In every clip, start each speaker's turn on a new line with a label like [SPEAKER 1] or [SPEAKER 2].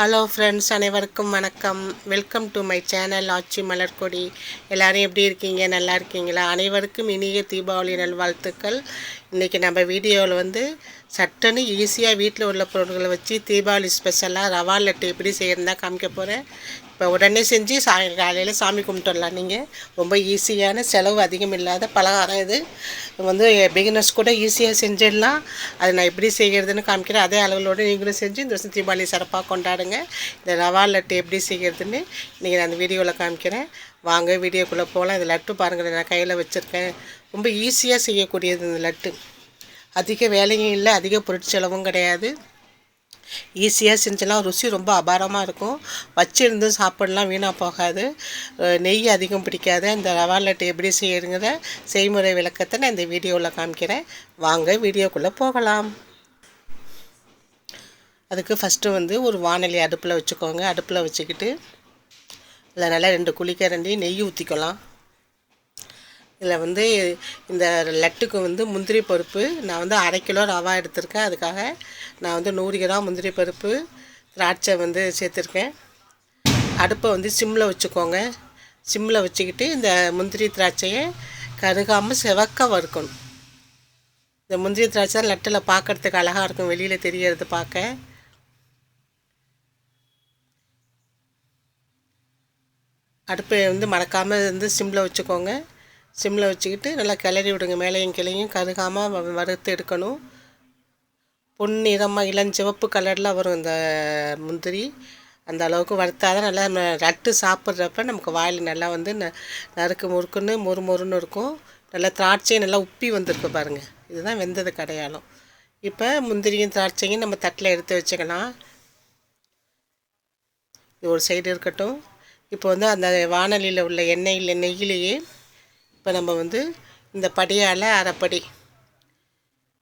[SPEAKER 1] hello friends அனைவருக்கும் வணக்கம் welcome to my channel Aachi Malarkodi எல்லோரும் எப்படி இருக்கீங்க நல்லா இருக்கீங்களா அனைவருக்கும் இனிய தீபாவளி நல்வாழ்த்துக்கள் இன்றைக்கி நம்ம வீடியோவில் வந்து சட்டனு ஈஸியாக வீட்டில் உள்ள பொருட்களை வச்சு தீபாவளி ஸ்பெஷலாக ரவா லட்டு எப்படி செய்யறதா காமிக்க போகிறேன் இப்போ உடனே செஞ்சு சாய் காலையில் சாமி கும்பிட்டுடலாம் நீங்கள் ரொம்ப ஈஸியான செலவு அதிகம் இல்லாத பலகாரம் இது வந்து பிகினர்ஸ் கூட ஈஸியாக செஞ்சிடலாம் அதை நான் எப்படி செய்கிறதுன்னு காமிக்கிறேன் அதே அளவுகளோடு நீங்களும் செஞ்சு இந்த வருஷம் தீபாவளி சிறப்பாக கொண்டாடுங்க இந்த ரவா லட்டு எப்படி செய்கிறதுன்னு நீங்கள் நான் அந்த வீடியோவில் காமிக்கிறேன் வாங்க வீடியோக்குள்ளே போகலாம் இந்த லட்டு பாருங்கள் நான் கையில் வச்சுருக்கேன் ரொம்ப ஈஸியாக செய்யக்கூடியது இந்த லட்டு அதிக வேலையும் இல்லை அதிக பொருட்செலவும் கிடையாது ஈஸியாக செஞ்சலாம் ருசி ரொம்ப அபாரமாக இருக்கும் வச்சிருந்து சாப்பிடலாம் வீணாக போகாது நெய் அதிகம் பிடிக்காது இந்த ரவா லட்டு எப்படி செய்யுங்கிற செய்முறை விளக்கத்தை நான் இந்த வீடியோவில் காமிக்கிறேன் வாங்க வீடியோக்குள்ளே போகலாம் அதுக்கு ஃபஸ்ட்டு வந்து ஒரு வானொலி அடுப்பில் வச்சுக்கோங்க அடுப்பில் வச்சுக்கிட்டு அதில் நல்லா ரெண்டு குளிக்கரண்டி நெய் ஊற்றிக்கலாம் இதில் வந்து இந்த லட்டுக்கு வந்து முந்திரி பருப்பு நான் வந்து அரை கிலோ ரவா எடுத்திருக்கேன் அதுக்காக நான் வந்து நூறு கிராம் முந்திரி பருப்பு திராட்சை வந்து சேர்த்துருக்கேன் அடுப்பை வந்து சிம்மில் வச்சுக்கோங்க சிம்மில் வச்சுக்கிட்டு இந்த முந்திரி திராட்சையை கருகாமல் செவக்க வறுக்கணும் இந்த முந்திரி திராட்சை லட்டில் பார்க்குறதுக்கு அழகாக இருக்கும் வெளியில் தெரியறது பார்க்க அடுப்பை வந்து மறக்காமல் வந்து சிம்மில் வச்சுக்கோங்க சிம்மில் வச்சுக்கிட்டு நல்லா கிளறி விடுங்க மேலேயும் கிளையும் கருகாமல் வறுத்து எடுக்கணும் பொன்னிறமாக இளஞ்சிவப்பு கலரில் வரும் இந்த முந்திரி அந்த அளவுக்கு வறுத்தாதான் நல்லா ரட்டு சாப்பிட்றப்ப நமக்கு வாயில் நல்லா வந்து ந நறுக்கு முறுக்குன்னு மொறு மொறுன்னு இருக்கும் நல்லா திராட்சையும் நல்லா உப்பி வந்திருக்கு பாருங்கள் இதுதான் வெந்தது கடையாளம் இப்போ முந்திரியும் திராட்சையும் நம்ம தட்டில் எடுத்து வச்சுக்கலாம் இது ஒரு சைடு இருக்கட்டும் இப்போ வந்து அந்த வானொலியில் உள்ள எண்ணெயில் நெய்யிலேயே இப்போ நம்ம வந்து இந்த படியால் அரைப்படி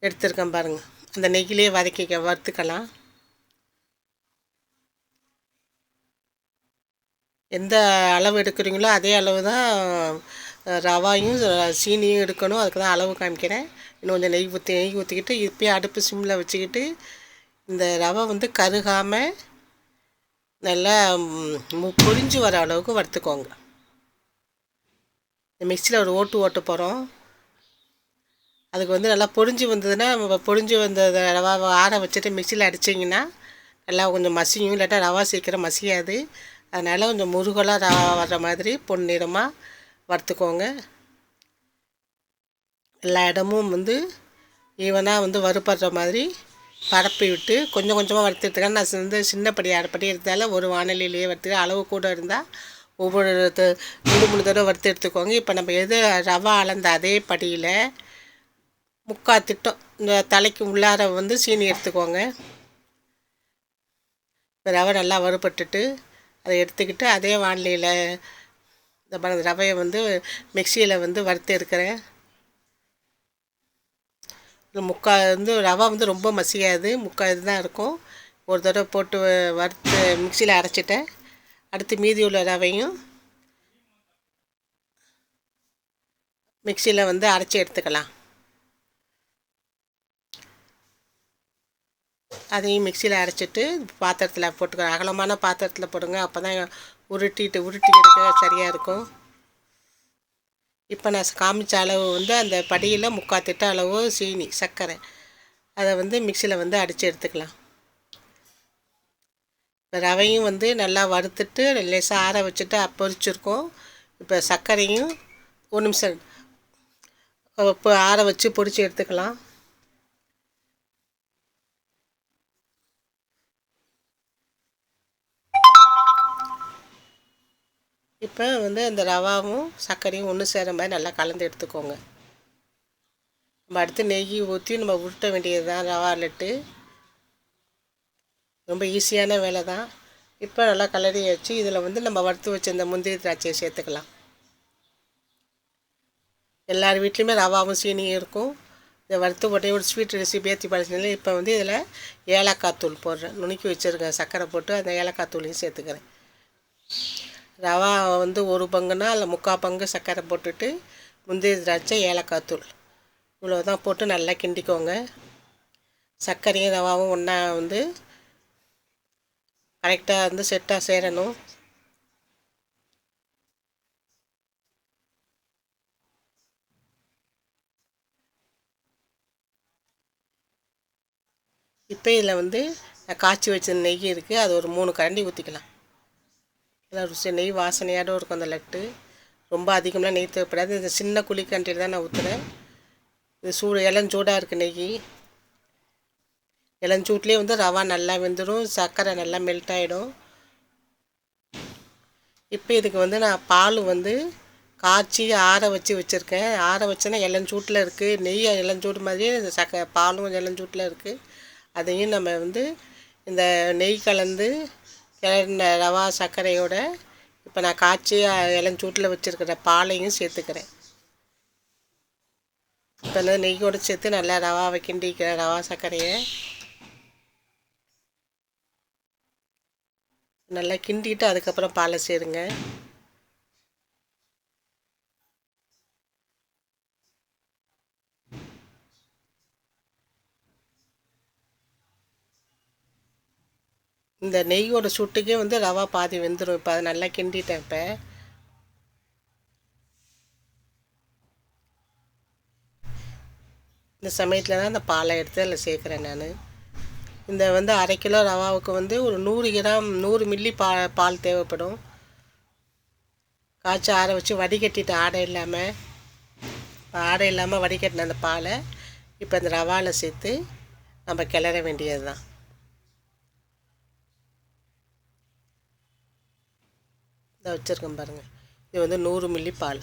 [SPEAKER 1] எடுத்துருக்கோம் பாருங்கள் அந்த நெய்யிலே வதக்கிக்க வறுத்துக்கலாம் எந்த அளவு எடுக்கிறீங்களோ அதே அளவு தான் ரவாயும் சீனியும் எடுக்கணும் அதுக்கு தான் அளவு காமிக்கிறேன் இன்னும் கொஞ்சம் நெய் ஊற்றி நெய் ஊற்றிக்கிட்டு இப்போயே அடுப்பு சிம்மில் வச்சுக்கிட்டு இந்த ரவை வந்து கருகாமல் நல்லா பொறிஞ்சு வர அளவுக்கு வறுத்துக்கோங்க இந்த மிக்சியில் ஒரு ஓட்டு ஓட்ட போகிறோம் அதுக்கு வந்து நல்லா பொறிஞ்சு வந்ததுன்னா பொறிஞ்சு வந்ததை ரவா ஆற வச்சுட்டு மிக்சியில் அடிச்சிங்கன்னா நல்லா கொஞ்சம் மசியும் இல்லாட்டா ரவா சீக்கிரம் மசியாது அதனால் கொஞ்சம் முருகலாக ரவா வர்ற மாதிரி பொன்னிறமாக வறுத்துக்கோங்க எல்லா இடமும் வந்து ஈவனாக வந்து வறுப்படுற மாதிரி பரப்பி விட்டு கொஞ்சம் கொஞ்சமாக வறுத்துட்டுருக்கேன் நான் வந்து சின்னப்படி படி அரைப்படி ஒரு வானொலியிலேயே வறுத்துக்க அளவு கூட இருந்தால் ஒவ்வொரு ரெண்டு மூணு தடவை வறுத்து எடுத்துக்கோங்க இப்போ நம்ம எது ரவா அளந்த அதே படியில் முக்கால் திட்டம் இந்த தலைக்கு உள்ளார வந்து சீனி எடுத்துக்கோங்க இப்போ ரவை நல்லா வறுபட்டுட்டு அதை எடுத்துக்கிட்டு அதே வானிலையில் இந்த ரவையை வந்து மிக்சியில் வந்து வறுத்து எடுக்கிறேன் முக்கால் வந்து ரவை வந்து ரொம்ப மசியாது முக்கால் இதுதான் இருக்கும் ஒரு தடவை போட்டு வறுத்து மிக்சியில் அரைச்சிட்டேன் அடுத்து மீதி உள்ள ரவையும் மிக்சியில் வந்து அரைச்சி எடுத்துக்கலாம் அதையும் மிக்சியில் அரைச்சிட்டு பாத்திரத்தில் போட்டுக்கலாம் அகலமான பாத்திரத்தில் போடுங்க அப்போ தான் உருட்டிட்டு உருட்டி எடுக்க சரியாக இருக்கும் இப்போ நான் காமிச்ச அளவு வந்து அந்த படியில் முக்கால் திட்ட அளவு சீனி சர்க்கரை அதை வந்து மிக்சியில் வந்து அடித்து எடுத்துக்கலாம் ரவையும் வந்து நல்லா வறுத்துட்டு லேசாக ஆற வச்சுட்டு அப்பறிச்சிருக்கோம் இப்போ சர்க்கரையும் ஒரு நிமிஷம் இப்போ ஆற வச்சு பொடிச்சு எடுத்துக்கலாம் இப்போ வந்து அந்த ரவாவும் சர்க்கரையும் ஒன்று சேர மாதிரி நல்லா கலந்து எடுத்துக்கோங்க நம்ம அடுத்து நெய் ஊற்றி நம்ம உருட்ட வேண்டியது தான் ரவா லட்டு ரொம்ப ஈஸியான வேலை தான் இப்போ நல்லா கலரி வச்சு இதில் வந்து நம்ம வறுத்து வச்சிருந்த முந்திரி திராட்சையை சேர்த்துக்கலாம் எல்லார் வீட்லேயுமே ரவாவும் சீனியும் இருக்கும் இதை வறுத்து உடனே ஒரு ஸ்வீட் ரெசிபி ஏற்றி படிச்சதுனால இப்போ வந்து இதில் ஏலக்காய் தூள் போடுறேன் நுணுக்கி வச்சுருக்கேன் சர்க்கரை போட்டு அந்த ஏலக்காய் தூளையும் சேர்த்துக்கிறேன் ரவா வந்து ஒரு பங்குனா அதில் முக்கால் பங்கு சர்க்கரை போட்டுட்டு முந்திரி திராட்சை ஏலக்காய் தூள் இவ்வளோ தான் போட்டு நல்லா கிண்டிக்கோங்க சர்க்கரையும் ரவாவும் ஒன்றா வந்து கரெக்டாக வந்து செட்டாக சேரணும் இப்போ இதில் வந்து காய்ச்சி வச்ச நெய் இருக்குது அது ஒரு மூணு கரண்டி ஊற்றிக்கலாம் இதில் ருசி நெய் வாசனையாடும் இருக்கும் அந்த லட்டு ரொம்ப அதிகமாக நெய் தேவைப்படாது இந்த சின்ன குழிக்கண்டியில் தான் நான் ஊற்றுறேன் இது சூடு இளஞ்சூடாக இருக்குது நெய் இளஞ்சூட்லேயே வந்து ரவா நல்லா வெந்துடும் சர்க்கரை நல்லா மெல்ட் ஆகிடும் இப்போ இதுக்கு வந்து நான் பால் வந்து காய்ச்சி ஆற வச்சு வச்சுருக்கேன் ஆற வச்சேன்னா இளஞ்சூட்டில் இருக்குது நெய் இளஞ்சூடு மாதிரியே இந்த சக்க பாலும் இளஞ்சூட்டில் இருக்குது அதையும் நம்ம வந்து இந்த நெய் கலந்து இந்த ரவா சர்க்கரையோட இப்போ நான் காய்ச்சி இளஞ்சூட்டில் வச்சுருக்கிற பாலையும் சேர்த்துக்கிறேன் இப்போ நெய்யோடு சேர்த்து நல்லா ரவா வைக்கிண்டிக்கிற ரவா சர்க்கரையை நல்லா கிண்டிட்டு அதுக்கப்புறம் பாலை சேருங்க இந்த நெய்யோட சுட்டுக்கே வந்து ரவா பாதி வெந்துடும் இப்போ அதை நல்லா கிண்டிட்டேன் இப்போ இந்த சமயத்தில் தான் அந்த பாலை எடுத்து அதில் சேர்க்குறேன் நான் இந்த வந்து அரை கிலோ ரவாவுக்கு வந்து ஒரு நூறு கிராம் நூறு மில்லி பா பால் தேவைப்படும் காய்ச்சி ஆற வச்சு வடிகட்டிட்டு ஆடை இல்லாமல் ஆடை இல்லாமல் வடிகட்டின அந்த பாலை இப்போ அந்த ரவாவில் சேர்த்து நம்ம கிளற வேண்டியது தான் இதை வச்சுருக்கோம் பாருங்கள் இது வந்து நூறு மில்லி பால்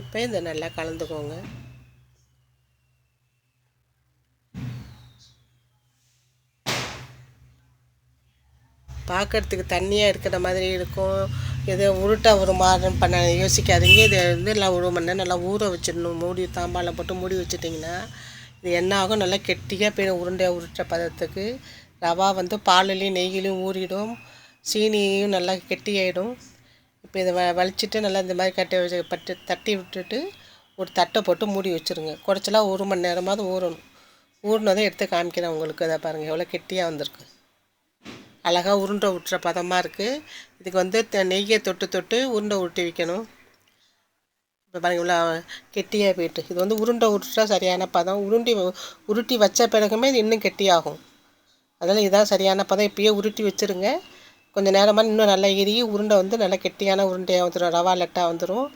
[SPEAKER 1] இப்போ இதை நல்லா கலந்துக்கோங்க பார்க்குறதுக்கு தண்ணியாக இருக்கிற மாதிரி இருக்கும் எதோ உருட்டாக ஒரு மாதிரி பண்ண யோசிக்காதீங்க இதை வந்து நல்லா ஒரு மணி நேரம் நல்லா ஊற வச்சிடணும் மூடி தாம்பாலை போட்டு மூடி வச்சிட்டிங்கன்னா இது என்ன ஆகும் நல்லா கெட்டியாக போய் உருண்டை உருட்ட பதத்துக்கு ரவா வந்து பாலுலேயும் நெய்யிலையும் ஊறிடும் சீனியும் நல்லா கெட்டியாயிடும் இப்போ இதை வ வலிச்சிட்டு நல்லா இந்த மாதிரி கட்டி வச்சு பட்டு தட்டி விட்டுட்டு ஒரு தட்டை போட்டு மூடி வச்சுருங்க குறைச்சலாக ஒரு மணி நேரமாவது ஊறணும் ஊறினதை எடுத்து காமிக்கிறேன் உங்களுக்கு அதை பாருங்கள் எவ்வளோ கெட்டியாக வந்திருக்கு அழகாக உருண்டை விட்டுற பதமாக இருக்குது இதுக்கு வந்து நெய்யை தொட்டு தொட்டு உருண்டை உருட்டி வைக்கணும் இப்போ பாருங்கள் இவ்வளோ கெட்டியாக போயிட்டு இது வந்து உருண்டை உருட்டுறா சரியான பதம் உருண்டி உருட்டி வச்ச பிறகுமே இது இன்னும் கெட்டியாகும் அதனால் இதான் சரியான பதம் இப்பயே உருட்டி வச்சுருங்க கொஞ்சம் நேரமாக இன்னும் நல்லா எரிய உருண்டை வந்து நல்லா கெட்டியான உருண்டையாக வந்துடும் ரவா லெட்டாக வந்துடும்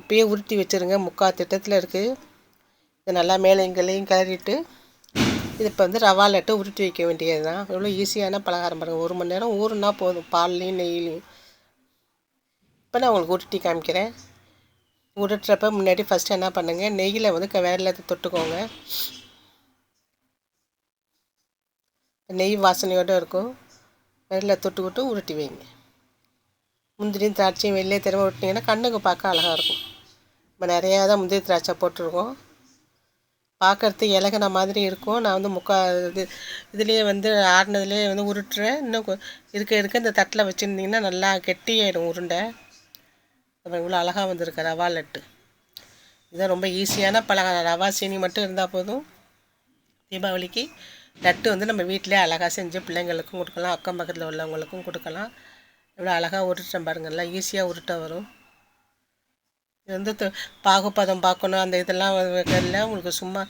[SPEAKER 1] இப்போயே உருட்டி வச்சுருங்க முக்கால் திட்டத்தில் இருக்குது இது நல்லா மேலே எங்கேயும் கிளறிட்டு இது இப்போ வந்து ரவா லட்டு உருட்டி வைக்க வேண்டியது தான் எவ்வளோ ஈஸியான பலகாரம் பாருங்கள் ஒரு மணி நேரம் ஊறுனா போதும் பால்லையும் நெய்லையும் இப்போ நான் உங்களுக்கு உருட்டி காமிக்கிறேன் உருட்டுறப்ப முன்னாடி ஃபஸ்ட்டு என்ன பண்ணுங்கள் நெய்யில் வந்து வேரில் தொட்டுக்கோங்க நெய் வாசனையோடு இருக்கும் வெள்ளை தொட்டு விட்டு உருட்டி வைங்க முந்திரியும் திராட்சையும் வெளிலே திரும்ப விட்டிங்கன்னா கண்ணுக்கு பார்க்க அழகாக இருக்கும் நம்ம நிறையா தான் முந்திரி திராட்சை போட்டிருக்கோம் பார்க்குறதுக்கு இலகின மாதிரி இருக்கும் நான் வந்து முக்கால் இது இதுலேயே வந்து ஆடினதுலேயே வந்து உருட்டுறேன் இன்னும் இருக்க இருக்க இந்த தட்டில் வச்சுருந்தீங்கன்னா நல்லா கெட்டியாயிடும் உருண்டை அப்புறம் இவ்வளோ அழகாக வந்திருக்கு ரவா லட்டு இதுதான் ரொம்ப ஈஸியான பலகாரம் ரவா சீனி மட்டும் இருந்தால் போதும் தீபாவளிக்கு லட்டு வந்து நம்ம வீட்டிலே அழகாக செஞ்சு பிள்ளைங்களுக்கும் கொடுக்கலாம் அக்கம் பக்கத்தில் உள்ளவங்களுக்கும் கொடுக்கலாம் இவ்வளோ அழகாக உருட்டுறேன் எல்லாம் ஈஸியாக உருட்ட வரும் இது வந்து பாகுபதம் பார்க்கணும் அந்த இதெல்லாம் இல்லை உங்களுக்கு சும்மா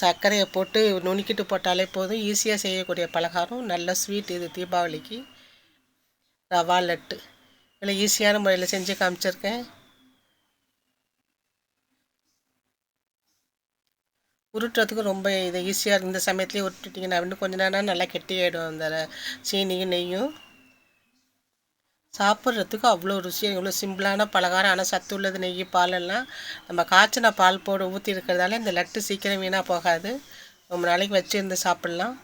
[SPEAKER 1] சர்க்கரையை போட்டு நுணுக்கிட்டு போட்டாலே போதும் ஈஸியாக செய்யக்கூடிய பலகாரம் நல்ல ஸ்வீட் இது தீபாவளிக்கு ரவா லட்டு இல்லை ஈஸியான முறையில் செஞ்சு காமிச்சிருக்கேன் உருட்டுறதுக்கு ரொம்ப இது ஈஸியாக இருந்த சமயத்துலேயே உருட்டுட்டிங்கன்னா அப்படின்னு கொஞ்ச நேரம் நல்லா கெட்டி ஆகிடும் அந்த சீனியும் நெய்யும் சாப்பிட்றதுக்கு அவ்வளோ ருசியாக இவ்வளோ சிம்பிளான பலகாரம் ஆனால் சத்து உள்ளது நெய் பாலெல்லாம் நம்ம காய்ச்சின பால் போட ஊற்றி இருக்கிறதால இந்த லட்டு சீக்கிரம் வீணாக போகாது ரொம்ப நாளைக்கு வச்சுருந்து சாப்பிட்லாம்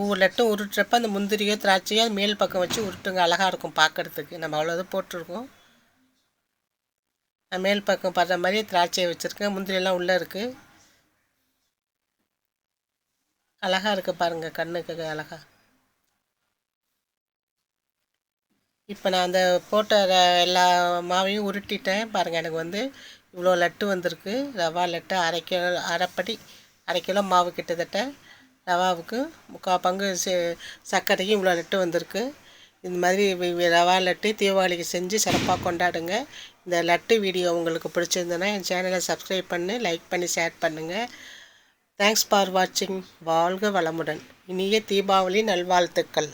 [SPEAKER 1] ஒவ்வொரு லட்டும் உருட்டுறப்ப அந்த முந்திரியோ திராட்சையோ மேல் பக்கம் வச்சு உருட்டுங்க அழகாக இருக்கும் பார்க்குறதுக்கு நம்ம அவ்வளோதான் போட்டிருக்கோம் மேல் பக்கம் படுற மாதிரி திராட்சையை வச்சுருக்கேன் முந்திரியெல்லாம் உள்ளே இருக்குது அழகாக இருக்குது பாருங்கள் கண்ணுக்கு அழகாக இப்போ நான் அந்த போட்ட எல்லா மாவையும் உருட்டிட்டேன் பாருங்கள் எனக்கு வந்து இவ்வளோ லட்டு வந்திருக்கு ரவா லட்டு அரை கிலோ அரைப்படி அரை கிலோ மாவு கிட்டத்தட்ட ரவாவுக்கு முக்கால் பங்கு சக்கரைக்கும் இவ்வளோ லட்டு வந்திருக்கு இந்த மாதிரி ரவா லட்டு தீபாவளிக்கு செஞ்சு சிறப்பாக கொண்டாடுங்க இந்த லட்டு வீடியோ உங்களுக்கு பிடிச்சிருந்ததுன்னா என் சேனலை சப்ஸ்கிரைப் பண்ணி லைக் பண்ணி ஷேர் பண்ணுங்கள் தேங்க்ஸ் ஃபார் வாட்சிங் வாழ்க வளமுடன் இனிய தீபாவளி நல்வாழ்த்துக்கள்